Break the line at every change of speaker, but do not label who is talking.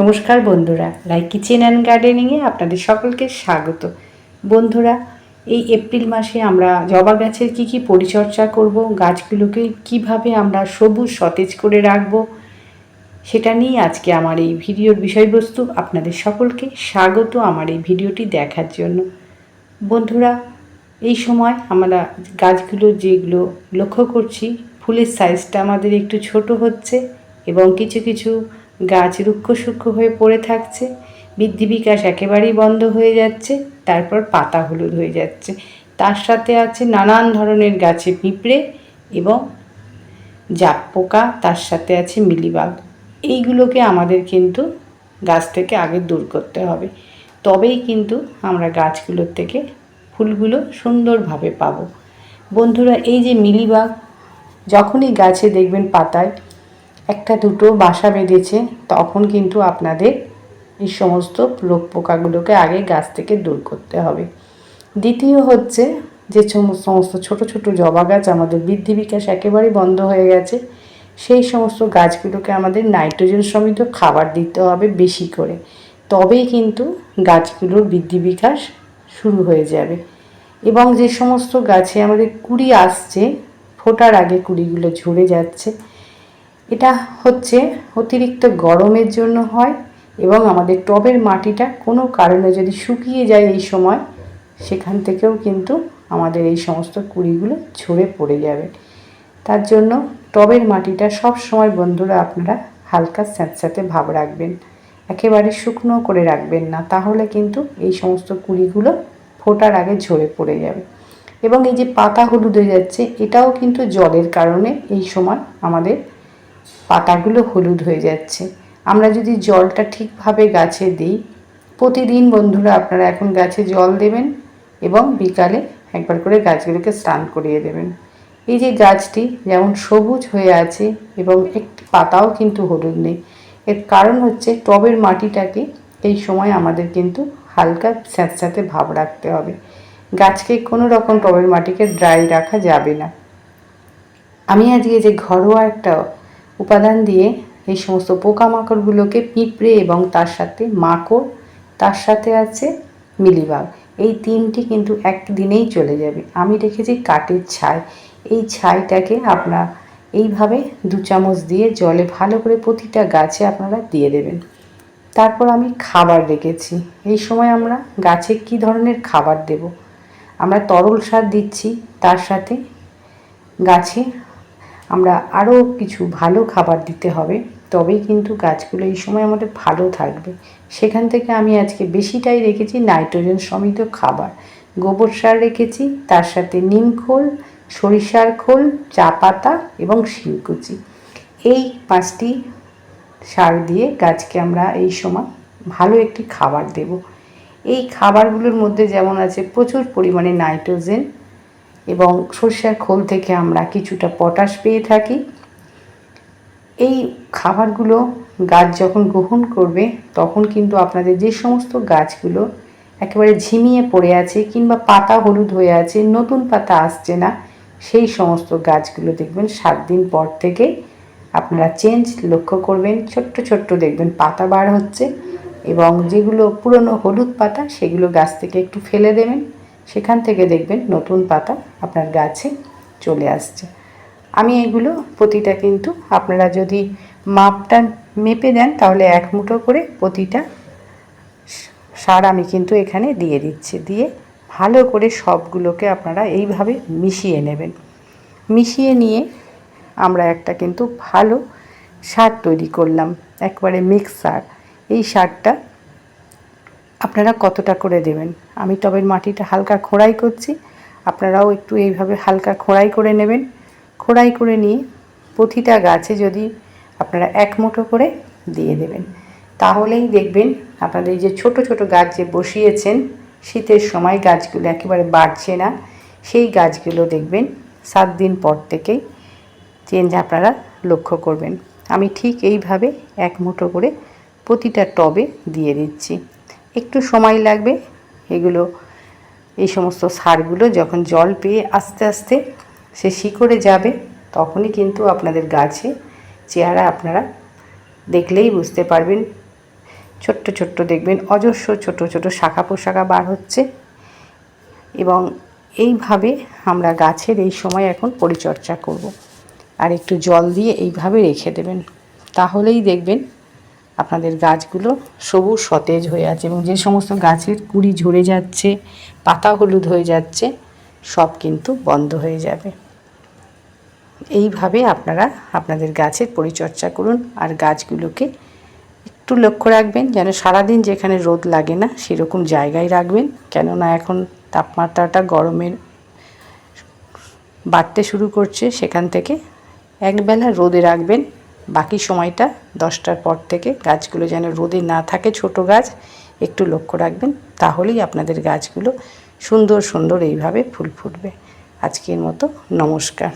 নমস্কার বন্ধুরা like kitchen and গার্ডেনিংয়ে আপনাদের সকলকে স্বাগত। বন্ধুরা, এই এপ্রিল মাসে আমরা জবা গাছের কি কি পরিচর্যা করব, গাছগুলোকে কীভাবে আমরা সবুজ, সতেজ করে রাখব, সেটা নিয়ে আজকে আমার এই ভিডিওর বিষয়বস্তু আপনাদের সকলকে স্বাগত আমার এই ভিডিওটি দেখার জন্য। বন্ধুরা, এই সময় আমরা গাছগুলো যেগুলো লক্ষ্য করছি, ফুলের সাইজটা আমাদের একটু ছোট হচ্ছে এবং কিছু কিছু গাছ রুক্ষ সূক্ষ্ম হয়ে পড়ে থাকছে। বৃদ্ধি বিকাশ একেবারেই বন্ধ হয়ে যাচ্ছে, তারপর পাতা হলুদ হয়ে যাচ্ছে। তার সাথে আছে নানান ধরনের গাছে পিঁপড়ে এবং জাপ পোকা, তার সাথে আছে মিলিবাগ। এইগুলোকে আমাদের কিন্তু গাছ থেকে আগে দূর করতে হবে। তবেই কিন্তু আমরা গাছগুলোর থেকে ফুলগুলো সুন্দরভাবে পাবো। বন্ধুরা, এই যে মিলিবাগ, যখনই গাছে দেখবেন পাতায় একটা দুটো বাসা বেঁধেছে, তখন কিন্তু আপনাদের এই সমস্ত রোগ পোকাগুলোকে আগে গাছ থেকে দূর করতে হবে। দ্বিতীয় হচ্ছে যে সমস্ত ছোট ছোট জবা গাছ আমাদের বৃদ্ধি বিকাশ একেবারেই বন্ধ হয়ে গেছে। সেই সমস্ত গাছগুলোকে আমাদের নাইট্রোজেন সমিত খাবার দিতে হবে বেশি করে। তবেই কিন্তু গাছগুলোর বৃদ্ধি বিকাশ শুরু হয়ে যাবে। এবং যে সমস্ত গাছে আমাদের কুড়ি আসছে, ফোটার আগে কুড়িগুলো ঝরে যাচ্ছে এটা হচ্ছে অতিরিক্ত গরমের জন্য হয় এবং আমাদের টবের মাটিটা কোনো কারণে যদি শুকিয়ে যায় এই সময়, সেখান থেকেও কিন্তু আমাদের এই সমস্ত কুড়িগুলো ঝরে পড়ে যাবে। তার জন্য টবের মাটিটা সব সময় বন্ধুরা আপনারা হালকা স্যাঁতস্যাঁতে ভাব রাখবেন, একেবারে শুকনো করে রাখবেন না, তাহলে কিন্তু এই সমস্ত কুড়িগুলো ফোটার আগে ঝরে পড়ে যাবে। এবং এই যে পাতা হলুদ হয়ে যাচ্ছে, এটাও কিন্তু জলের কারণে এই সময় আমাদের পাতাগুলো হলুদ হয়ে যাচ্ছে। আমরা যদি জলটা ঠিকভাবে গাছে দিই, প্রতিদিন বন্ধুরা আপনারা এখন গাছে জল দেবেন এবং বিকালে একবার করে গাছগুলোকে স্নান করিয়ে দেবেন। এই যে গাছটি যেমন সবুজ হয়ে আছে এবং একটি পাতাও কিন্তু হলুদ নেই। এর কারণ হচ্ছে টবের মাটিটাকে এই সময় আমাদের কিন্তু হালকা স্যাঁতস্যাঁতে ভাব রাখতে হবে। গাছকে কোনো রকম টবের মাটিকে ড্রাই রাখা যাবে না। আমি আজকে যে ঘরোয়া একটা উপাদান দিয়ে এই সমস্ত পোকামাকড়গুলোকে পিঁপড়ে এবং তার সাথে মাকড়, তার সাথে আছে মিলিবাগ। এই তিনটি কিন্তু একদিনেই চলে যাবে। আমি রেখেছি কাঠের ছাই। এই ছাইটাকে আপনার এইভাবে দু চামচ দিয়ে জলে ভালো করে প্রতিটা গাছে আপনারা দিয়ে দেবেন। তারপর আমি খাবার রেখেছি। এই সময় আমরা গাছে কি ধরনের খাবার দেব? আমরা তরল সার দিচ্ছি, তার সাথে গাছে আমরা আরও কিছু ভালো খাবার দিতে হবে। তবেই কিন্তু গাছগুলো এই সময় আমাদের ভালো থাকবে। সেখান থেকে আমি আজকে বেশিটাই রেখেছি নাইট্রোজেন সমিত খাবার। গোবর সার রেখেছি, তার সাথে নিম খোল, সরিষার খোল, চা পাতা এবং শিলকুচি এই পাঁচটি সার দিয়ে গাছকে আমরা এই সময় ভালো একটি খাবার দেব। এই খাবারগুলোর মধ্যে যেমন আছে প্রচুর পরিমাণে নাইট্রোজেন এবং সর্ষের খোল থেকে আমরা কিছুটা পটাশ পেয়ে থাকি। এই খাবারগুলো গাছ যখন গ্রহণ করবে, তখন কিন্তু আপনাদের যে সমস্ত গাছগুলো একেবারে ঝিমিয়ে পড়ে আছে কিংবা পাতা হলুদ হয়ে আছে, নতুন পাতা আসছে না, সেই সমস্ত গাছগুলো দেখবেন সাত দিন পর থেকে আপনারা চেঞ্জ লক্ষ্য করবেন, ছোট্ট ছোট্ট দেখবেন পাতা বার হচ্ছে এবং যেগুলো পুরনো হলুদ পাতা, সেগুলো গাছ থেকে একটু ফেলে দেবেন। সেখান থেকে দেখবেন নতুন পাতা আপনার গাছে চলে আসছে। আমি এগুলো প্রতিটা কিন্তু আপনারা যদি মাপটা মেপে দেন তাহলে এক মুঠো করে প্রতিটা সার আমি কিন্তু এখানে দিয়ে দিচ্ছি। দিয়ে ভালো করে সবগুলোকে আপনারা এইভাবে মিশিয়ে নেবেন। মিশিয়ে নিয়ে আমরা একটা কিন্তু ভালো সার তৈরি করলাম। একবারে মিক্স সার। এই সারটা আপনারা কতটা করে দেবেন? আমি টবের মাটিটা হালকা খোঁড়াই করছি। আপনারাও একটু এইভাবে হালকা খোঁড়াই করে নেবেন। খোঁড়াই করে নিয়ে প্রতিটা গাছে যদি আপনারা এক মুঠো করে দিয়ে দেবেন। তাহলেই দেখবেন আপনাদের যে ছোট ছোট গাছ যে বসিয়েছেন, শীতের সময় গাছগুলো একেবারে বাড়ছে না। সেই গাছগুলো দেখবেন সাত দিন পর থেকেই চেঞ্জ আপনারা লক্ষ্য করবেন। আমি ঠিক এইভাবে এক মুঠো করে প্রতিটা টবে দিয়ে দিচ্ছি। একটু সময় লাগবে। এগুলো, এই সমস্ত সারগুলো যখন জল পেয়ে আস্তে আস্তে সে শিকড়ে যাবে, তখনই কিন্তু আপনাদের গাছে চেহারা আপনারা দেখলেই বুঝতে পারবেন। ছোট্ট ছোট্ট দেখবেন, অজস্র ছোট ছোট শাখা পোশাখা বার হচ্ছে। এবং এইভাবে আমরা গাছের এই সময় এখন পরিচর্যা করব। আর একটু জল দিয়ে এইভাবে রেখে দেবেন, তাহলেই দেখবেন আপনাদের গাছগুলো সবুজ, সতেজ হয়ে আছে এবং যে সমস্ত গাছের কুড়ি ঝরে যাচ্ছে, পাতা হলুদ হয়ে যাচ্ছে, সব কিন্তু বন্ধ হয়ে যাবে। এইভাবে আপনারা আপনাদের গাছের পরিচর্যা করুন আর গাছগুলোকে একটু লক্ষ্য রাখবেন যেন সারাদিন যেখানে রোদ লাগে না সেরকম জায়গায় রাখবেন। কেননা এখন তাপমাত্রাটা গরমের বাড়তে শুরু করছে, সেখান থেকে একবেলা রোদে রাখবেন। বাকি সময়টা দশটার পর থেকে গাছগুলো যেন রোদে না থাকে, ছোট গাছ, একটু লক্ষ্য রাখবেন, তাহলেই আপনাদের গাছগুলো সুন্দর সুন্দর এইভাবে ফুল ফুটবে। আজকের মতো নমস্কার।